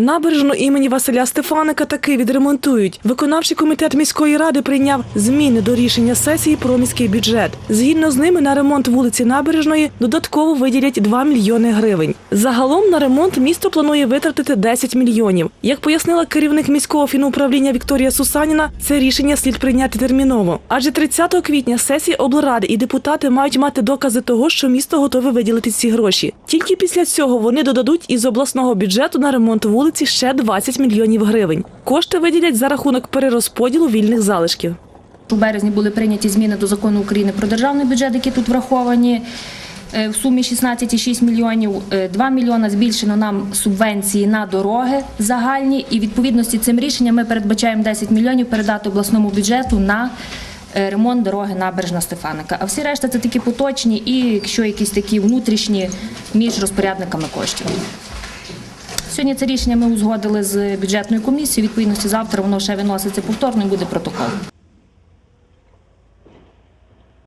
Набережну імені Василя Стефаника таки відремонтують. Виконавчий комітет міської ради прийняв зміни до рішення сесії про міський бюджет. Згідно з ними на ремонт вулиці Набережної додатково виділять 2 мільйони гривень. Загалом на ремонт місто планує витратити 10 мільйонів. Як пояснила керівник міського фінуправління Вікторія Сусаніна, це рішення слід прийняти терміново. Адже 30 квітня сесії облради і депутати мають мати докази того, що місто готове виділити ці гроші. Тільки після цього вони додадуть із обласного бюджету на ремонт вулиці ще 20 мільйонів гривень. Кошти виділять за рахунок перерозподілу вільних залишків. У березні були прийняті зміни до закону України про державний бюджет, які тут враховані. е, В сумі 16,6 мільйонів, Е, 2 мільйона збільшено нам субвенції на дороги загальні. І відповідності цим рішенням ми передбачаємо 10 мільйонів передати обласному бюджету на е, ремонт дороги набережна Стефаника. А всі решта це такі поточні і якщо якісь такі внутрішні між розпорядниками коштів. Сьогодні це рішення ми узгодили з бюджетною комісією. Відповідності завтра воно ще виноситься повторно і буде протокол.